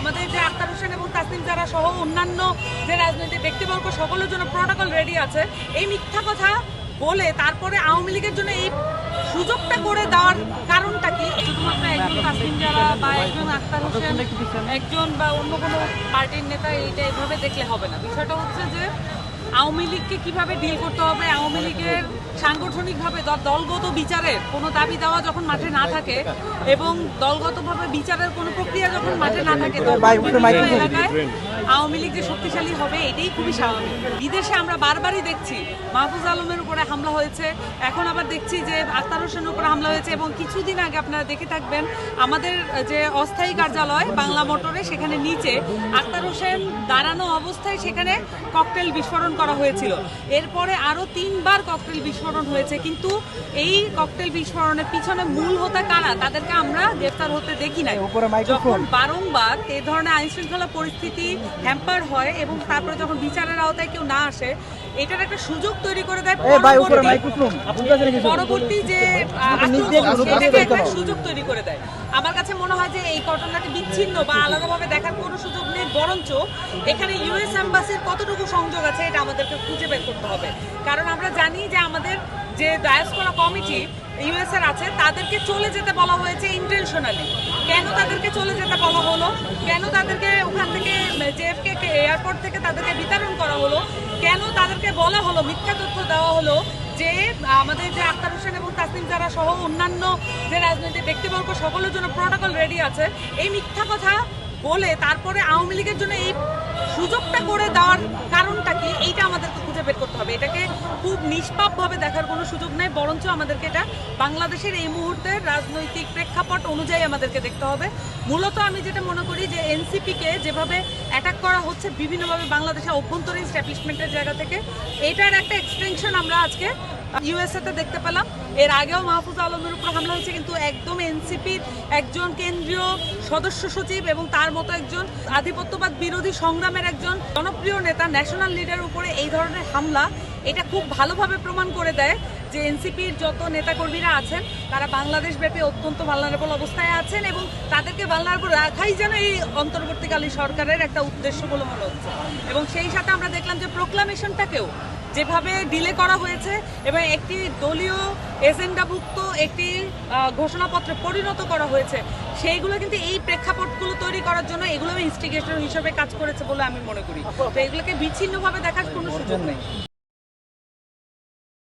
আমাদের যে আক্তার হোসেন এবং তাসনিম যারা সহ অন্যান্য যে রাজনৈতিক ব্যক্তিবর্গ সকলের জন্য প্রোটোকল রেডি আছে। এই মিথ্যা কথা বলে তারপরে আওয়ামী লীগের জন্য এই সুযোগটা করে দেওয়ার কারণটা কি? শুধুমাত্র একজন তাসনিম যারা বা একজন আক্তার হোসেন একজন বা অন্য কোনো পার্টির নেতা এইটা এভাবে দেখলে হবে না। বিষয়টা হচ্ছে যে আওয়ামী লীগকে কীভাবে ডিল করতে হবে? আওয়ামী লীগের সাংগঠনিকভাবে দলগত বিচারের কোনো দাবি দেওয়া যখন মাঠে না থাকে এবং দলগতভাবে বিচারের কোনো প্রক্রিয়া যখন মাঠে না থাকে এলাকায় আওয়ামী লীগ যে শক্তিশালী হবে এটাই খুবই স্বাভাবিক। বিদেশে আমরা বারবারই দেখছি মাহফুজ আলমের উপরে হামলা হয়েছে। এখন আবার দেখছি যে আক্তার হোসেনের উপরে হামলা হয়েছে এবং কিছুদিন আগে আপনারা দেখে থাকবেন আমাদের যে অস্থায়ী কার্যালয় বাংলা মোটরে সেখানে নিচে আক্তার হোসেন দাঁড়ানো অবস্থায় সেখানে ককটেল বিস্ফোরণ করা হয়েছিল। এরপরে আরও তিনবার ককটেল বিস্ফোরণ হয়েছে কিন্তু এই ককটেল বিস্ফোরণের পিছনে মূল হতে কারা? তাদেরকে আমরা গ্রেফতার হতে দেখি নাই। যখন বারংবার এ ধরনের আইন শৃঙ্খলা পরিস্থিতি হ্যাম্পার হয় এবং তারপরে যখন বিচারের আওতায় কেউ না আসে এটার একটা সুযোগ তৈরি করে দেয়। পরবর্তী- যে সেটাকে একটা সুযোগ তৈরি করে দেয়। আমার কাছে মনে হয় যে এই ঘটনাটি বিচ্ছিন্ন বা আলাদাভাবে দেখার কোনো সুযোগ নেই বরঞ্চ এখানে ইউএস এম্বাসির কতটুকু সংযোগ আছে এটা আমাদেরকে খুঁজে বের করতে হবে। কারণ আমরা জানি যে আমাদের যে ডায়াসপোরা কমিটি ইউএস এর আছে তাদেরকে চলে যেতে বলা হয়েছে ইন্টেনশনালি কেন তাদেরকে চলে যেতে বলা হলো? কেন তাদেরকে ওখান থেকে এয়ারপোর্ট থেকে তাদেরকে বিতরণ করা হলো। কেন তাদেরকে বলা হলো, মিথ্যা তথ্য দেওয়া হলো যে, আমাদের যে আক্তার হোসেন এবং তাসনিম যারা সহ অন্যান্য যে রাজনৈতিক ব্যক্তিবর্গ, সকলের জন্য প্রোটোকল রেডি আছে। এই মিথ্যা কথা বলে তারপরে আওয়ামী লীগের জন্য এই সুযোগটা করে দেওয়ার কারণটা কি? এইটা আমাদেরকে খুঁজে বের করতে হবে। এটাকে খুব নিষ্পাপভাবে দেখার কোনো সুযোগ নেই, বরঞ্চ আমাদেরকে এটা বাংলাদেশের এই মুহূর্তের রাজনৈতিক প্রেক্ষাপট অনুযায়ী আমাদেরকে দেখতে হবে। মূলত আমি যেটা মনে করি যে এনসিপিকে যেভাবে অ্যাটাক করা হচ্ছে বিভিন্নভাবে বাংলাদেশের অভ্যন্তরীণ স্ট্যাবলিশমেন্টের জায়গা থেকে, এটার একটা এক্সটেনশন আমরা আজকে ইউএসএতে দেখতে পেলাম। এর আগেও মাহফুজ আলমের উপর হামলা হয়েছে, কিন্তু একদম এনসিপির একজন কেন্দ্রীয় সদস্য সচিব এবং তার মতো একজন আধিপত্যবাদ বিরোধী সংগ্রামের একজন জনপ্রিয় নেতা ন্যাশনাল লিডার উপরে এই ধরনের হামলা, এটা খুব ভালোভাবে প্রমাণ করে দেয়। যে এনসিপির যত নেতাকর্মীরা আছেন, তারা বাংলাদেশ ব্যাপী অত্যন্ত ভালনারেবল অবস্থায় আছেন এবং তাদেরকে ভালনারেবল রাখাই যেন এই অন্তর্বর্তীকালীন সরকারের একটা উদ্দেশ্য বলে মনে হচ্ছে। এবং সেই সাথে আমরা দেখলাম যে প্রোক্লামেশনটাকেও যেভাবে ডিলে করা হয়েছে এবং একটি দলীয় এজেন্ডাভুক্ত একটি ঘোষণাপত্রে পরিণত করা হয়েছে, সেইগুলো কিন্তু এই প্রেক্ষাপটগুলো তৈরি করার জন্য এগুলো ইনস্টিগেশন হিসেবে কাজ করেছে বলে আমি মনে করি। তো এগুলোকে বিচ্ছিন্নভাবে দেখার কোনো সুযোগ নেই।